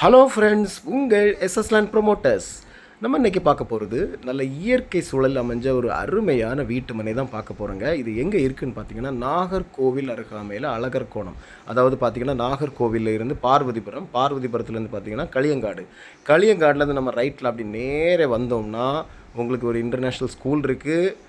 Hello friends உங்கள் எஸ்எஸ்லேண்ட் promoters நம்ம இன்றைக்கி பார்க்க போகிறது நல்ல இயற்கை சூழல் அமைஞ்ச ஒரு அருமையான வீட்டு மனை தான் பார்க்க போகிறோங்க இது எங்கே இருக்குதுன்னு பார்த்தீங்கன்னா நாகர்கோவில் அருகாமையில் அழகர் கோணம் அதாவது பார்த்தீங்கன்னா நாகர்கோவிலில் இருந்து பார்வதிபுரம் பார்வதிபுரத்துலேருந்து பார்த்தீங்கன்னா களியங்காடு. களியங்காடுலேருந்து நம்ம ரைட்டில் அப்படி நேரே வந்தோம்னா உங்களுக்கு ஒரு இன்டர்நேஷ்னல் ஸ்கூல் இருக்குது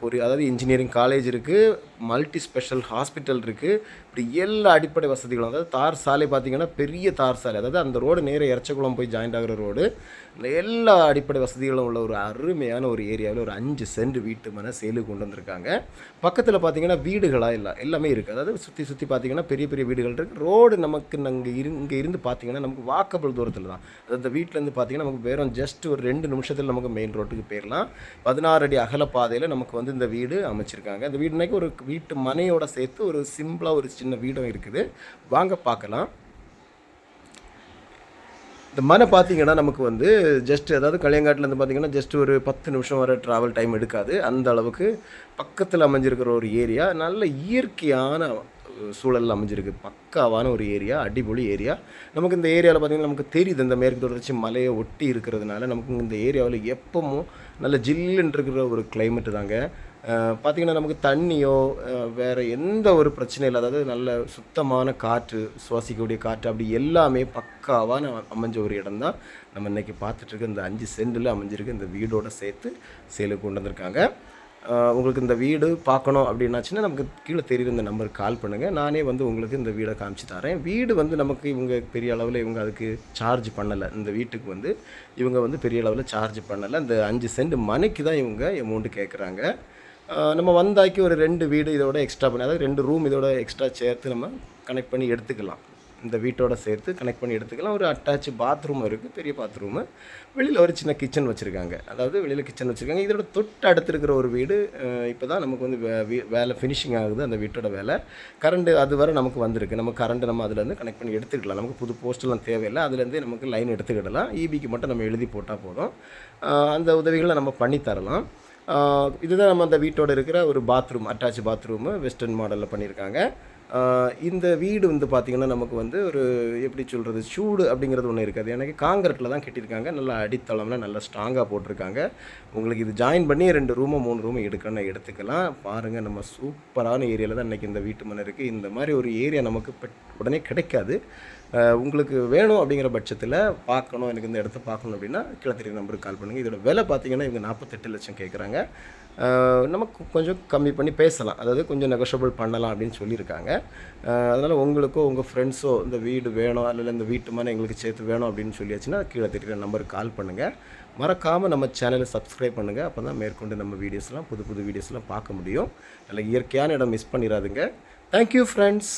பொறி அதாவது இன்ஜினியரிங் காலேஜ் இருக்குது மல்டி ஸ்பெஷல் ஹாஸ்பிட்டல் இருக்குது இப்படி எல்லா அடிப்படை வசதிகளும் அதாவது தார் சாலை பார்த்தீங்கன்னா பெரிய தார் சாலை அதாவது அந்த ரோடு நேர எரச்சகுளம் போய் ஜாயிண்ட் ஆகிற ரோடு எல்லா அடிப்படை வசதிகளும் உள்ள ஒரு அருமையான ஒரு ஏரியாவில் ஒரு அஞ்சு சென்ட் வீட்டு மன சேலு கொண்டு வந்திருக்காங்க. பக்கத்தில் பார்த்தீங்கன்னா வீடுகளாக இல்லை எல்லாமே இருக்குது அதாவது சுற்றி சுற்றி பார்த்தீங்கன்னா பெரிய பெரிய வீடுகள் இருக்குது ரோடு நமக்கு நாங்கள் இரு இங்கே இருந்து பார்த்தீங்கன்னா நமக்கு வாக்கபிள் தூரத்தில் தான். அதாவது இந்த வீட்டிலேருந்து பார்த்தீங்கன்னா நமக்கு வெறும் ஜஸ்ட் ஒரு ரெண்டு நிமிஷத்தில் நமக்கு மெயின் ரோட்டுக்கு போயிடலாம் பதினாறு அடி அகல பாதையில் நமக்கு வந்து இந்த வீடு அமைச்சிருக்காங்க. இந்த வீடுனாக்கி ஒரு வீட்டு மனையோட சேர்த்து ஒரு சிம்பிளாக ஒரு சின்ன வீடும் இருக்குது. வாங்க பார்க்கலாம். இந்த மனை பார்த்தீங்கன்னா நமக்கு வந்து ஜஸ்ட் அதாவது களியங்காட்டிலேருந்து பார்த்தீங்கன்னா ஜஸ்ட் ஒரு பத்து நிமிஷம் வர ட்ராவல் டைம் எடுக்காது. அந்த அளவுக்கு பக்கத்தில் அமைஞ்சிருக்கிற ஒரு ஏரியா நல்ல இயற்கையான சூழலில் அமைஞ்சிருக்கு. பக்காவான ஒரு ஏரியா அடிப்பொலி ஏரியா நமக்கு இந்த ஏரியாவில் பார்த்திங்கன்னா நமக்கு தெரியுது. இந்த மேற்கு தொடர்ச்சி மலையை ஒட்டி இருக்கிறதுனால நமக்கு இந்த ஏரியாவில் எப்பவும் நல்ல ஜில்லுன்னு இருக்கிற ஒரு கிளைமேட்டு தாங்க. பார்த்திங்கன்னா நமக்கு தண்ணியோ வேறு எந்த ஒரு பிரச்சனையும் இல்லை அதாவது நல்ல சுத்தமான காற்று சுவாசிக்கக்கூடிய காற்று அப்படி எல்லாமே பக்காவான அமைஞ்ச ஒரு இடம் தான் நம்ம இன்றைக்கி பார்த்துட்ருக்க இந்த அஞ்சு சென்டில் அமைஞ்சிருக்கு இந்த வீடோட சேர்த்து சேலுக்கு கொண்டு வந்திருக்காங்க. உங்களுக்கு இந்த வீடு பார்க்கணும் அப்படின்னாச்சுன்னா நமக்கு கீழே தெரியுற இந்த நம்பருக்கு கால் பண்ணுங்கள் நானே வந்து உங்களுக்கு இந்த வீடை காமிச்சு தரேன். வீடு வந்து நமக்கு இவங்க பெரிய அளவில் இவங்க அதுக்கு சார்ஜ் பண்ணலை. இந்த வீட்டுக்கு வந்து இவங்க வந்து பெரிய அளவில் சார்ஜ் பண்ணலை. இந்த அஞ்சு சென்ட் மனைக்கு தான் இவங்க அமௌண்ட்டு கேட்குறாங்க நம்ம வந்தாக்கி ஒரு ரெண்டு வீடு இதோட எக்ஸ்ட்ரா பண்ணி அதாவது ரெண்டு ரூம் இதோட எக்ஸ்ட்ரா சேர்த்து நம்ம கனெக்ட் பண்ணி எடுத்துக்கலாம். இந்த வீட்டோட சேர்த்து கனெக்ட் பண்ணி எடுத்துக்கலாம். ஒரு அட்டாச் பாத்ரூம் இருக்குது பெரிய பாத்ரூமு வெளியில் ஒரு சின்ன கிச்சன் வச்சுருக்காங்க. அதாவது வெளியில் கிச்சன் வச்சுருக்காங்க. இதோட தொட்டு அடுத்து இருக்கிற ஒரு வீடு இப்போ தான் நமக்கு வந்து வே வேலை ஃபினிஷிங் ஆகுது அந்த வீட்டோட வேலை. கரண்ட் அது வரை நமக்கு வந்திருக்கு. நம்ம கரண்ட்டு நம்ம அதுலேருந்து கனெக்ட் பண்ணி எடுத்துக்கலாம். நமக்கு புது போஸ்ட்லாம் தேவையில்லை. அதுலேருந்தே நமக்கு லைன் எடுத்துக்கிடலாம். இபிக்கு மட்டும் நம்ம எழுதி போட்டால் போதும். அந்த உதவிகளை நம்ம பண்ணி தரலாம். இதுதான் நம்ம அந்த வீட்டோட இருக்கிற ஒரு பாத்ரூம் அட்டாச் பாத்ரூமு வெஸ்டர்ன் மாடலில் பண்ணியிருக்காங்க. இந்த வீடு வந்து பார்த்திங்கன்னா நமக்கு வந்து ஒரு எப்படி சொல்கிறது சூடு அப்படிங்கிறது ஒன்று இருக்காது. எனக்கு காங்கிரட்டில் தான் கட்டியிருக்காங்க. நல்லா அடித்தளம்லாம் நல்லா ஸ்ட்ராங்காக போட்டிருக்காங்க. உங்களுக்கு இது ஜாயின் பண்ணி ரெண்டு ரூமோ மூணு ரூமோ எடுக்கணும் எடுத்துக்கலாம். பாருங்கள் நம்ம சூப்பரான ஏரியாவில் தான் இன்றைக்கி இந்த வீட்டு மனை இருக்குது இந்த மாதிரி ஒரு ஏரியா நமக்கு உடனே கிடைக்காது. உங்களுக்கு வேணும் அப்படிங்கிற பட்சத்தில் பார்க்கணும். எனக்கு இந்த இடத்த பார்க்கணும் அப்படின்னா கிளத்திரி நம்பருக்கு கால் பண்ணுங்கள் இதோட விலை பார்த்தீங்கன்னா இவங்க நாற்பத்தெட்டு லட்சம் கேட்குறாங்க நமக்கு கொஞ்சம் கம்மி பண்ணி பேசலாம். அதாவது கொஞ்சம் நெகோஷியபிள் பண்ணலாம் அப்படின்னு சொல்லியிருக்காங்க. அதனால் உங்களுக்கோ உங்கள் ஃப்ரெண்ட்ஸோ இந்த வீடு வேணும் அல்லது இந்த வீட்டு மனை எங்களுக்கு சேர்த்து வேணும் அப்படின்னு சொல்லியாச்சுன்னா கீழே தெரியுற நம்பருக்கு கால் பண்ணுங்கள் மறக்காமல் நம்ம சேனலை சப்ஸ்கிரைப் பண்ணுங்கள் அப்போ தான் மேற்கொண்டு நம்ம வீடியோஸ்லாம் புது புது வீடியோஸ்லாம் பார்க்க முடியும். நல்ல இயற்கையான இடம் மிஸ் பண்ணிடாதுங்க. Thank you friends